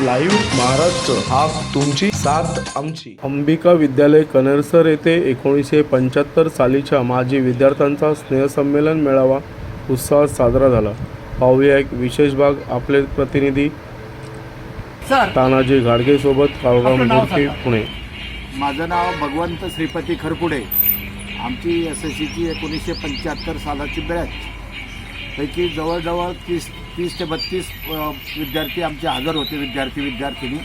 Live Maharashtra हा तुमची साथ आमची. अंबिका विद्यालय कनेरसर येथे एकोणीसशे पंच्याहत्तर सालीच्या माजी विद्यार्थ्यांचा स्नेहसंमेलन मेळावा उत्साहात साजरा झाला. पाहूया एक विशेष भाग आपले प्रतिनिधी सर. तानाजी घाडगेसोबत काळगा आपलं नाव मूर्ती. पुणे. माझं नाव भगवंत श्रीपती खरपुडे आमची एस एस सीची एकोणीसशे पंच्याहत्तर सालाची बॅच पैकी जवळजवळ तीस तीस ते बत्तीस विद्यार्थी आमचे हजर होते विद्यार्थी विद्यार्थिनी.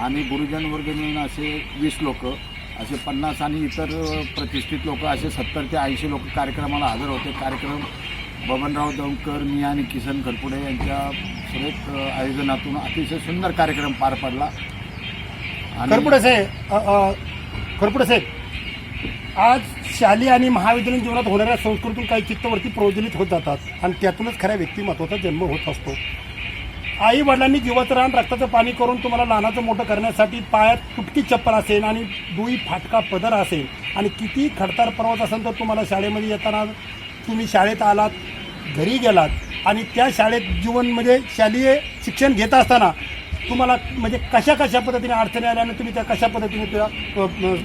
आणि गुरुजन वर्ग मिळून असे वीस लोक असे पन्नास आणि इतर प्रतिष्ठित लोक असे सत्तर ते ऐंशी लोक कार्यक्रमाला हजर होते. कार्यक्रम बबनराव दौंडकर मी आणि किसन खरपुडे यांच्या सुरेख आयोजनातून अतिशय सुंदर कार्यक्रम पार पडला. आणि- खरपुडे साहेब खरपुडे साहेब आज शालेय आणि महाविद्यालयीन जीवनात होणाऱ्या संस्कृतीतून काही चित्तवरती प्रज्वलित होत जातात आणि त्यातूनच खऱ्या व्यक्तिमत्वाचा जन्म होत असतो. आई वडिलांनी जीवाचं रान रक्ताचं पाणी करून तुम्हाला लहानाचं मोठं करण्यासाठी पायात तुटकी चप्पल असेल आणि दुई फाटका पदर असेल आणि किती खडतार पर्वत असेल तर तुम्हाला शाळेमध्ये येताना तुम्ही शाळेत आलात घरी गेलात आणि त्या शाळेत जीवन म्हणजे शालेय शिक्षण घेत असताना तुम्हाला म्हणजे कशा कशा पद्धतीने अडचणी आल्या आणि तुम्ही त्या कशा पद्धतीने त्या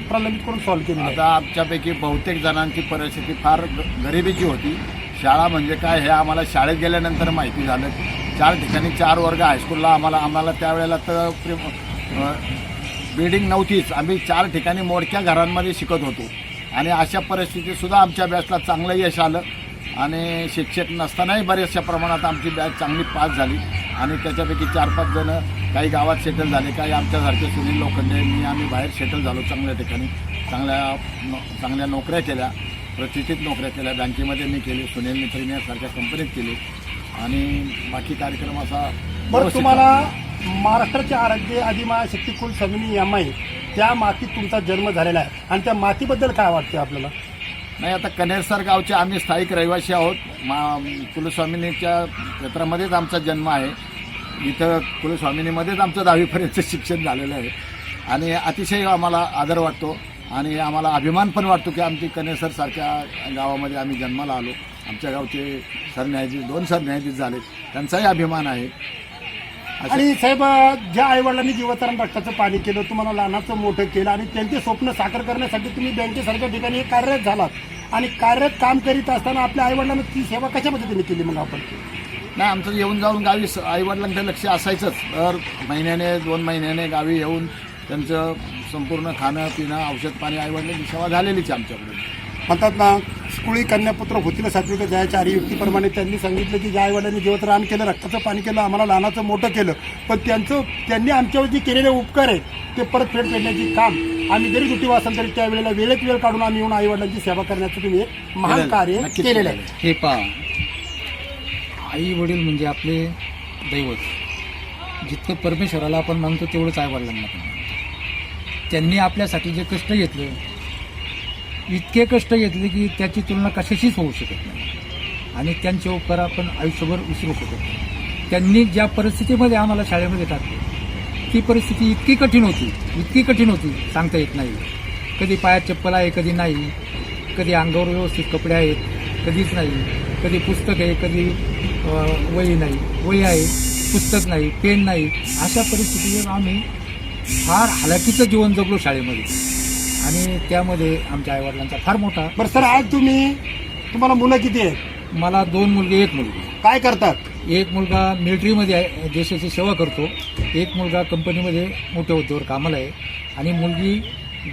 प्रलंबित करून सॉल्व्ह केली? आता आमच्यापैकी बहुतेक जणांची परिस्थिती फार ग- गरिबीची होती. शाळा म्हणजे काय हे आम्हाला शाळेत गेल्यानंतर माहिती झालं. चार ठिकाणी चार वर्ग हायस्कूलला आम्हाला आम्हाला त्यावेळेला तर बिल्डिंग नव्हतीच. आम्ही चार ठिकाणी मोडक्या घरांमध्ये शिकत होतो. आणि अशा परिस्थितीतसुद्धा आमच्या बॅचला चांगलं यश आलं. आणि शिक्षक नसतानाही बऱ्याचशा प्रमाणात आमची बॅच चांगली पास झाली. आणि त्याच्यापैकी चार पाच जणं काही गावात सेटल झाले काही आमच्यासारखे सुनील लोखंडे मी आम्ही बाहेर सेटल झालो चांगल्या ठिकाणी. चांगल्या नो चांगल्या नोकऱ्या केल्या प्रतिष्ठित नोकऱ्या केल्या. बँकेमध्ये मी केली सुनील मित्रीने यासारख्या कंपनीत केली. आणि बाकी कार्यक्रम असा बरं तुम्हाला महाराष्ट्राचे आराध्य आदिमा शक्ती कुल समिनी एम आय त्या मातीत तुमचा जन्म झालेला आहे. आणि त्या मातीबद्दल काय वाटते आपल्याला? नाही आता कनेरसर गावचे आम्ही स्थायिक रहिवासी आहोत. मा कुलस्वामिनीच्या क्षेत्रामध्येच आमचा जन्म आहे. इथं कुलस्वामिनीमध्येच आमचं दहावीपर्यंतचं शिक्षण झालेलं आहे. आणि अतिशय आम्हाला आदर वाटतो आणि आम्हाला अभिमान पण वाटतो की आमची कनेरसरसारख्या गावामध्ये आम्ही जन्माला आलो. आमच्या गावचे सरन्यायाधीश दोन सरन्यायाधीश झाले त्यांचाही अभिमान आहे. आणि साहेब ज्या आईवडिलांनी जीवतरण रक्ताचं पाणी केलं तुम्हाला लहानाचं मोठं केलं आणि त्यांचे स्वप्न साकार करण्यासाठी तुम्ही बँकेसारख्या ठिकाणी कार्यरत झालात आणि कार्यरत काम करीत असताना आपल्या आईवडिलांना ती सेवा कशा पद्धतीने केली मग आपण? नाही आमचं येऊन जाऊन गावी स- आईवडिलांचं लक्ष असायचंच दर महिन्याने दोन महिन्याने गावी येऊन त्यांचं संपूर्ण खाणं पिणं औषध पाणी आईवडिलांची सेवा झालेलीच आहे आमच्याकडे म्हणतात ना स्कुळी कन्यापुत्र होतील सात्विक जयाच्या आरी युक्तीप्रमाणे त्यांनी सांगितलं की ज्या आईवडिलांनी जीवत रान केलं रक्ताचं पाणी केलं आम्हाला लहानाचं मोठं केलं पण त्यांचं त्यांनी आमच्यावर जे केलेले उपकार आहेत ते परत फेड फेडण्याची काम आम्ही जरी दुटी असेल तरी त्यावेळेला वेळेत वेळ काढून आम्ही येऊन आईवडिलांची सेवा करण्याचं तुम्ही एक महान. कार्य केलेलं आहे. हे पहा आई वडील म्हणजे आपले दैवत. जितकं परमेश्वराला आपण मानतो तेवढंच आई वडिलांना पण त्यांनी आपल्यासाठी जे कष्ट घेतले इतके कष्ट घेतले की त्याची तुलना कशाशीच होऊ शकत नाही. आणि त्यांचे उपकार आपण आयुष्यभर विसरू शकत नाही. त्यांनी ज्या परिस्थितीमध्ये आम्हाला शाळेमध्ये टाकले ती परिस्थिती इतकी कठीण होती इतकी कठीण होती सांगता येत नाही. कधी पायात चप्पल आहे कधी नाही. कधी अंगावर व्यवस्थित कपडे आहेत कधीच नाही. कधी पुस्तक आहे कधी वही नाही वही आहे पुस्तक नाही पेन नाही अशा परिस्थितीवर आम्ही फार हालाकीचं जीवन जगलो शाळेमध्ये. आणि त्यामध्ये आमच्या आईवडिलांचा फार मोठा बरं सर आज तुम्ही? तुम्हाला मुलं किती आहेत? मला दोन मुलगे एक मुलगी. काय करतात? एक मुलगा मिलिटरीमध्ये आहे देशाची सेवा करतो. एक मुलगा कंपनीमध्ये मोठ्या हुद्द्यावर कामाला आहे. आणि मुलगी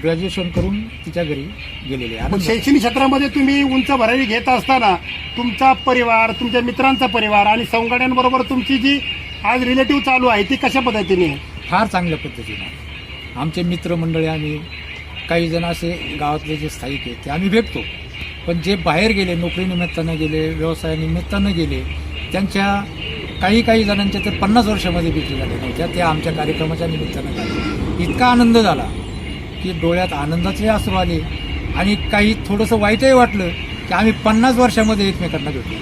ग्रॅज्युएशन करून तिच्या घरी गेलेली आहे. पण शैक्षणिक क्षेत्रामध्ये तुम्ही उंच भरारी घेत असताना तुमचा परिवार तुमच्या मित्रांचा परिवार आणि सवंगड्यांबरोबर तुमची जी आज रिलेटिव्ह चालू आहे ती कशा पद्धतीने आहे? फार चांगल्या पद्धतीनं आमचे मित्रमंडळी आम्ही काही जण असे गावातले जे स्थायिक आहेत ते आम्ही भेटतो. पण जे बाहेर गेले नोकरीनिमित्तानं गेले व्यवसायानिमित्तानं गेले त्यांच्या काही काही जणांच्या तर पन्नास वर्षामध्ये भेटी झाल्या नव्हत्या त्या आमच्या कार्यक्रमाच्या निमित्तानं झाल्या इतका आनंद झाला. की डोळ्यात आनंदाचे अश्रू आले आणि काही थोडंसं वाईटही वाटलं की आम्ही पन्नास वर्षामध्ये एकमेकांना भेटलो.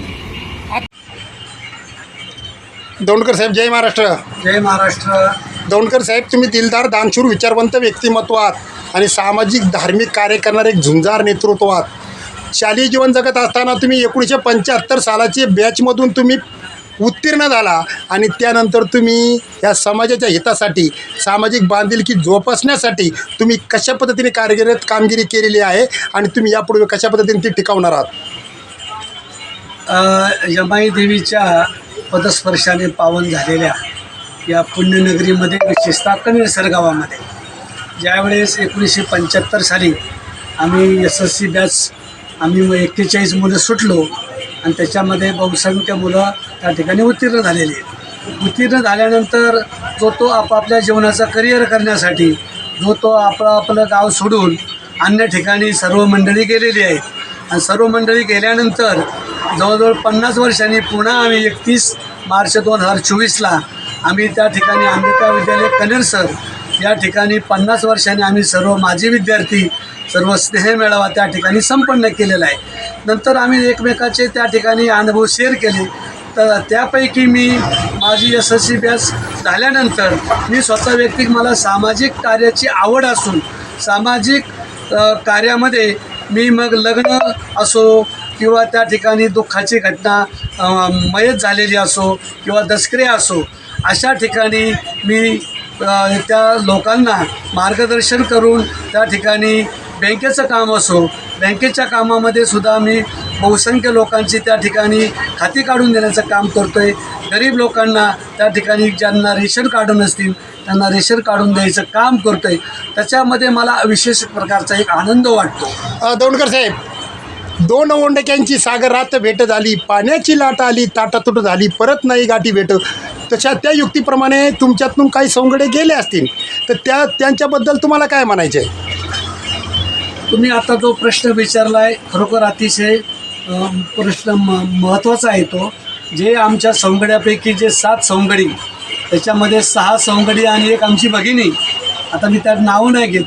दौंडकर साहेब जय महाराष्ट्र. जय महाराष्ट्र. दौंडकर साहेब तुम्ही दिलदार दानशूर विचारवंत व्यक्तिमत्वात आणि सामाजिक धार्मिक कार्य करणारे एक झुंजार नेतृत्वात. शालेय जीवन जगत असताना तुम्ही एकोणीसशे पंच्याहत्तर सालाची बॅचमधून तुम्ही उत्तीर्ण झाला आणि त्यानंतर तुम्ही या समाजाच्या हितासाठी सामाजिक बांधिलकी जोपासण्यासाठी तुम्ही कशा पद्धतीने कार्यरत कामगिरी केलेली आहे आणि तुम्ही यापुढे कशा पद्धतीने ती टिकवणार आहात? यमाई देवीच्या पदस्पर्शाने पावन झालेल्या या पुण्यनगरीमध्ये विशेषतः कनेरसर गावामध्ये ज्यावेळेस एकोणीसशे पंच्याहत्तर साली आम्ही एस एस सी बॅच आम्ही मग एक्केचाळीस मुलं सुटलो आणि त्याच्यामध्ये बहुसंख्य मुलं त्या ठिकाणी उत्तीर्ण झालेली आहेत. उत्तीर्ण झाल्यानंतर जो तो आपापल्या जीवनाचा करिअर करण्यासाठी जो तो आपलं आपलं गाव सोडून अन्य ठिकाणी सर्व मंडळी गेलेली आहेत. आणि सर्व मंडळी गेल्यानंतर जवळजवळ पन्नास वर्षांनी पुन्हा आम्ही एकतीस मार्च दोन हजार चोवीसला आम्ही त्या ठिकाणी अंबिका विद्यालय कनेरसर या ठिकाणी पन्नास वर्षांनी आम्ही सर्व माजी विद्यार्थी सर्व स्नेह मेळावा त्या ठिकाणी संपन्न केलेला आहे. नंतर आम्ही एकमेकाचे त्या ठिकाणी अनुभव शेअर केले. तर त्यापैकी मी माझी एस एस सी बॅच झाल्यानंतर मी स्वतः व्यक्तिक मला सामाजिक कार्याची आवड असून सामाजिक कार्यामध्ये मी मग लग्न असो किंवा त्या ठिकाणी दुःखाची घटना मयत झालेली असो किंवा दसकरे असो अशा ठिकाणी मी त्या लोकांना मार्गदर्शन करून त्या ठिकाणी बँकेचं काम असो बँकेच्या कामामध्ये सुद्धा मी बहुसंख्य लोकांची त्या ठिकाणी खाती काढून देण्याचं काम करतो आहे गरीब लोकांना त्या ठिकाणी ज्यांना रेशन कार्ड नसतील त्यांना रेशन काढून द्यायचं काम करतो आहे त्याच्यामध्ये मला विशेष प्रकारचा एक आनंद वाटतो. दौंडकर साहेब दोन ओंडक्यांची सागरात भेट झाली पाण्याची लाट आली ताटातूट झाली परत नाही गाठी भेट. तशा त्या युक्तीप्रमाणे तुमच्यातून काही सवंगडे गेले असतील तर त्या त्यांच्याबद्दल तुम्हाला काय म्हणायचे आहे तुम्ही आता जो प्रश्न विचारला आहे खरोखर अतिशय प्रश्न म महत्त्वाचा आहे तो. जे आमच्या सवंगड्यापैकी जे सात सवंगडी त्याच्यामध्ये सहा सवंगडी आणि एक आमची भगिनी आता मी त्यात नावं नाही घेत.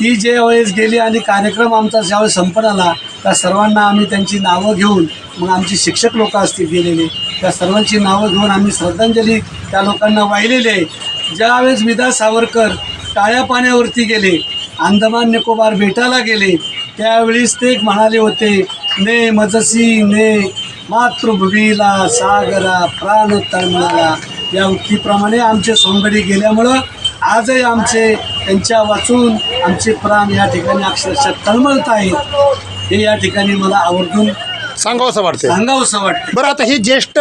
ती जे वेळेस गेली आणि कार्यक्रम आमचा ज्यावेळेस संपन्न आला त्या सर्वांना आम्ही त्यांची नावं घेऊन मग आमची शिक्षक लोक असतील गेलेले त्या सर्वांची नावं घेऊन आम्ही श्रद्धांजली त्या लोकांना वाहिलेली आहे. ज्यावेळेस विदा सावरकर टाळ्या पाण्यावरती गेले अंदमान निकोबार बेटाला गेले. त्यावेळीस ते एक म्हणाले होते ने मजसी ने मातृभूमीला सागरा प्राण तळमळला या उक्तीप्रमाणे आमचे सोंगडी गेल्यामुळं आजही आमचे त्यांच्या वाचून आमचे प्राण या ठिकाणी अक्षरशः तळमळत आहेत. हे या ठिकाणी मला आवर्जून सांगावं असं वाटतं सांगावंसं वाटतं बरं आता हे ज्येष्ठ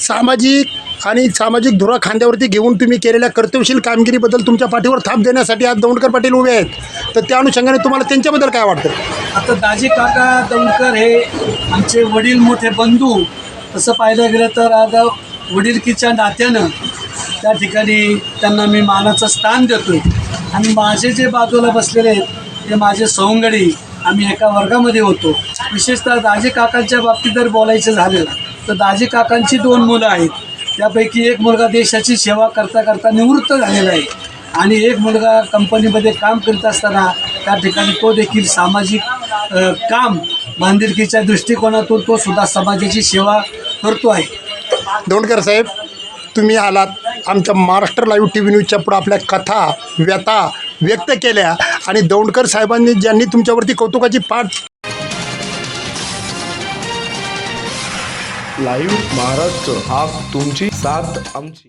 सामाजिक आणि सामाजिक धुरा खांद्यावरती घेऊन तुम्ही केलेल्या कर्तव्यशील कामगिरीबद्दल तुमच्या पाठीवर थाप देण्यासाठी आज दौंडकर पाटील उभे आहेत. तर त्या अनुषंगाने तुम्हाला त्यांच्याबद्दल काय वाटतं? आता दाजी काका दौंडकर हे आमचे वडील मोठे बंधू. तसं पाहायला गेलं तर आता वडीलकीच्या नात्यानं त्या ठिकाणी त्यांना मी मानाचं स्थान देतो आणि माझे जे बाजूला बसलेले आहेत ते माझे सवंगडी आम्ही एका वर्गामध्ये होतो. विशेषतः दाजी काकांच्या बाबतीत जर बोलायचं झालं तर दाजी काकांची दोन मुलं आहेत. त्यापैकी एक मुलगा देशाची सेवा करता करता निवृत्त झालेला आहे. आणि एक मुलगा कंपनीमध्ये काम करीत असताना त्या ठिकाणी तो देखील सामाजिक काम बांधिलकीच्या दृष्टिकोनातून तो सुद्धा समाजाची सेवा करतो आहे. दौंडकर साहेब तुम्ही आलात आमच्या महाराष्ट्र लाईव्ह टी व्ही न्यूजच्या पुढं आपल्या कथा व्यथा व्यक्त केल्या आणि दौंडकर साहेबांनी ज्यांनी तुमच्यावरती कौतुकाची पाठ लाईव्ह महाराष्ट्र हा तुमची साथ आमची.